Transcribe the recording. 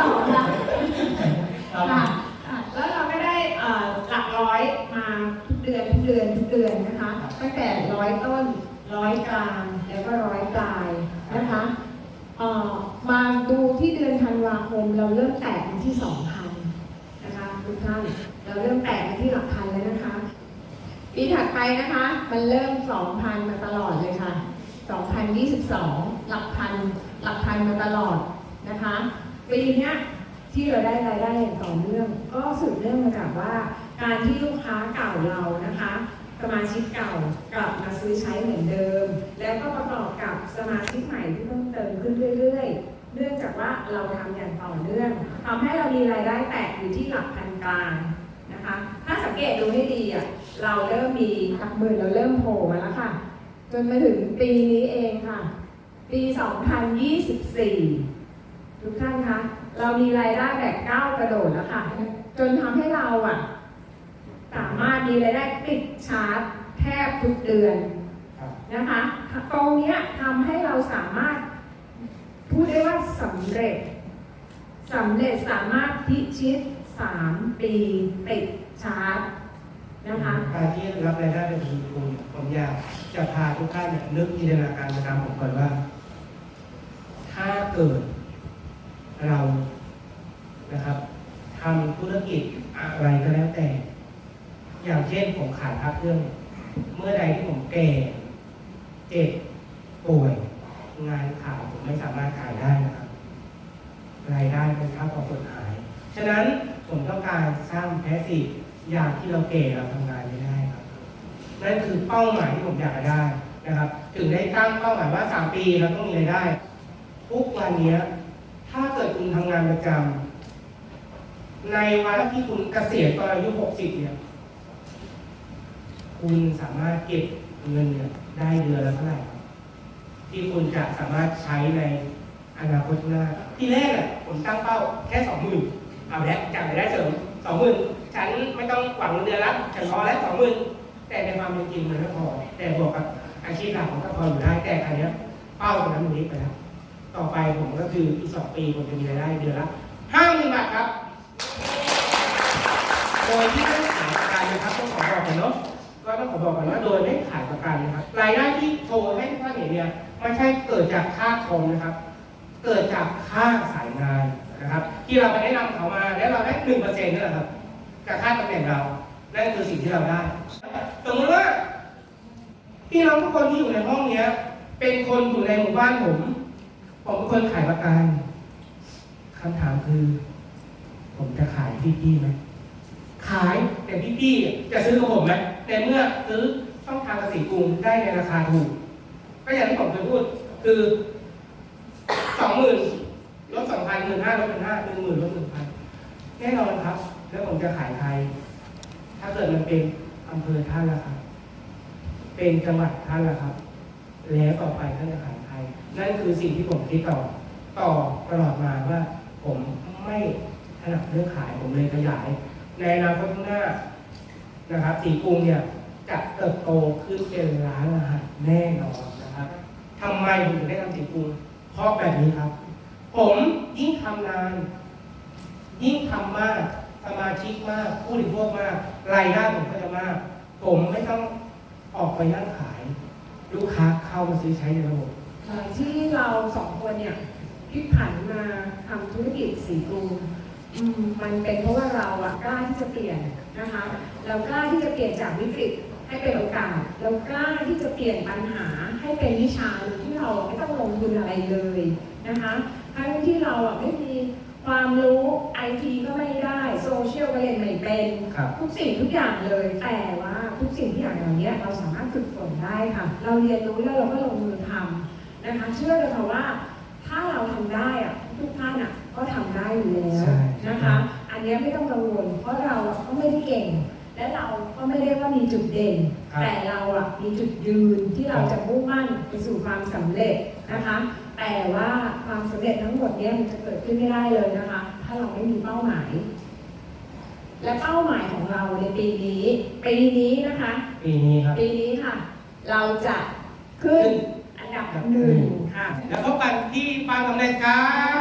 ต่อค่ะครับค่ะค่ะแล้วเราก็ได้เอ่อหลักร้อยมาทุกเดือนทุกเดือนทุกเดือนนะคะตั้งแต่ร้อยต้นร้อยกลางแล้วก็ร้อยปลายนะคะเอ่อมาดูที่เดือนธันวาคมเราเริ่มแตะมาที่สองพันนะคะทุกท่านเราเริ่มแตะมาที่หลักพันแล้วนะคะปีถัดไปนะคะ มันเริ่ม 2,000 มาตลอดเลยค่ะ 2022 หลักพัน หลักพันมาตลอดนะคะ ปีนี้ที่เราได้รายได้อย่างต่อเนื่อง ก็สืบเนื่องมาจากว่าการที่ลูกค้าเก่าเรานะคะสมาชิกเก่ากลับมาซื้อใช้เหมือนเดิม แล้วก็ประกอบกับสมาชิกใหม่ที่เพิ่มเติมขึ้นเรื่อยๆ เนื่องจากว่าเราทำอย่างต่อเนื่องทำให้เรามีรายได้แตะอยู่ที่หลักพันกลางนะคะ ถ้าสังเกตดูให้ดีอะเราเริ่มมีหลักหมื่นเราเริ่มโผล่มาแล้วค่ะ จนมาถึงปีนี้เองค่ะ ปี 2024 ทุกท่านคะเรามีรายได้แบบก้าวกระโดดแล้วค่ะ จนทำให้เราอะ สามารถมีรายได้ติดชาร์จแทบทุกเดือนนะคะตรงนี้ทำให้เราสามารถพูดได้ว่าสำเร็จสำเร็จสามารถพิชิต 3 ปีติดชาร์จนะคะการที่รับรายได้เป็นทุนทุนผมอยากจะพาทุกท่านเนี่ยนึกจินตนาการตามผมก่อนว่า ถ้าเกิด เรานะครับทำธุรกิจอะไรก็แล้วแต่ อย่างเช่นผมขายพระเครื่อง เมื่อใดที่ผมแก่เจ็บป่วย งานขายผมไม่สามารถขายได้นะครับรายได้เป็นค่าต่อกฎหมาย ฉะนั้นผมต้องการสร้างแพสซีฟอย่างที่เราเก่เราทำงานไม่ได้ครับนั่นคือเป้าหมายที่ผมอยากได้นะครับ ถึงได้ตั้งเป้าหมายว่า 3 ปีเราต้องมีรายได้ ทุกวันนี้ ถ้าเกิดคุณทำงานประจำในวันที่คุณเกษียณตอนอายุ60เนี่ย คุณสามารถเก็บเงินเนี่ยได้เดือนละเท่าไหร่ที่คุณจะสามารถใช้ในอนาคตหน้า ที่แรกเนี่ยผมตั้งเป้าแค่สองหมื่นเอาแล้วจากรายได้เสริมสองหมื่นฉันไม่ต้องหวังเงินเดือนละฉันพอแล้วสองหมื่นแต่ในความเป็นจริงมันไม่พอ แต่บวกกับอาชีพหลักผมก็พออยู่ได้แต่ครั้นี้ยเป้าตรงนั้นมันเล็กไปแล้ว ต่อไปผมก็คืออีกสองปีผมจะมีรายได้เดือนละห้าหมื่นบาทครับ โดยที่ไม่ขายประกันนะครับต้องขอบอกกันเนาะก็ต้องขอบอกกันว่าโดยไม่ขายประกันนะครับ รายได้ที่โชว์ให้ท่านเห็นเนี่ยไม่ใช่เกิดจากค่าคอมนะครับ เกิดจากค่าสายงานนะครับ ที่เราไปแนะนำเขามาแล้วเราได้หนึ่งเปอร์เซ็นต์นั่นแหละครับจากค่าตำแหน่งเรา นั่นคือสิ่งที่เราได้ สมมติว่าพี่น้องทุกคนที่อยู่ในห้องเนี้ย เป็นคนอยู่ในหมู่บ้านผม ผมเป็นคนขายประกันคำถามคือ ผมจะขายพี่ๆไหมขายแต่พี่ๆจะซื้อกับผมไหมแต่เมื่อซื้อช่องทางภาษีกรุงได้ในราคาถูก ก็อย่างที่ผมเคยพูดคือสองหมื่นลดสองพันหมื่นห้าลดเป็นห้าหนึ่งหมื่นลดหนึ่งพันแน่นอนครับ แล้วผมจะขายใคร ถ้าเกิดมันเป็นอำเภอท่านละครับ เป็นจังหวัดท่านละครับ แล้วต่อไปท่านจะขาย นั่นคือสิ่งที่ผมคิดต่อต่อตลอดมาว่า ผมไม่ถนัดเรื่องขายผมเลยขยาย ในอนาคตข้างหน้านะครับสีกรุงเนี่ยจะเติบโตขึ้นเป็นร้านอาหารแน่นอนนะครับทำไมผมถึงได้ทำสีกรุงเพราะแบบนี้ครับ ผมยิ่งทำนาน ยิ่งทำมากสมาชิกมากผู้บริโภคมาก รายได้ผมก็จะมาก ผมไม่ต้องออกไปนั่งขาย ลูกค้าเข้ามาซื้อใช้ในระบบ ที่เราสองคนเนี่ยพลิกผันมาทำธุรกิจสีกรุงอืมมันเป็นเพราะว่าเราอะกล้าที่จะเปลี่ยนนะคะ เรากล้าที่จะเปลี่ยนจากวิกฤตให้เป็นโอกาส เรากล้าที่จะเปลี่ยนปัญหาให้เป็นวิชาโดยที่เราไม่ต้องลงทุนอะไรเลยนะคะทั้งที่เราอะไม่มีความรู้ไอทีก็ไม่ได้โซเชียลก็เรียนไม่เป็นครับทุกสิ่งทุกอย่างเลย แต่ว่าทุกสิ่งทุกอย่างเหล่านี้เราสามารถฝึกฝนได้ค่ะ เราเรียนรู้แล้วเราก็ลงมือทำ นะคะเชื่อเลยค่ะว่าถ้าเราทำได้อะทุกท่านอะก็ทำได้อยู่แล้วใช่นะคะ อันนี้ไม่ต้องกังวล เพราะเราอะก็ไม่ได้เก่ง และเราก็ไม่ได้ว่ามีจุดเด่นครับแต่เราอะมีจุดยืนที่เราจะมุ่งมั่นไปสู่ความสำเร็จนะคะ แต่ว่าความสำเร็จทั้งหมดเนี้ยมันจะเกิดขึ้นไม่ได้เลยนะคะ ถ้าเราไม่มีเป้าหมาย และเป้าหมายของเราในปีนี้ปีนี้นะคะ ปีนี้ครับปีนี้ค่ะ เราจะขึ้นอัน ดับหนึ่งค่ะ แล้วพบกันที่ฟาร์มสำเร็จครับ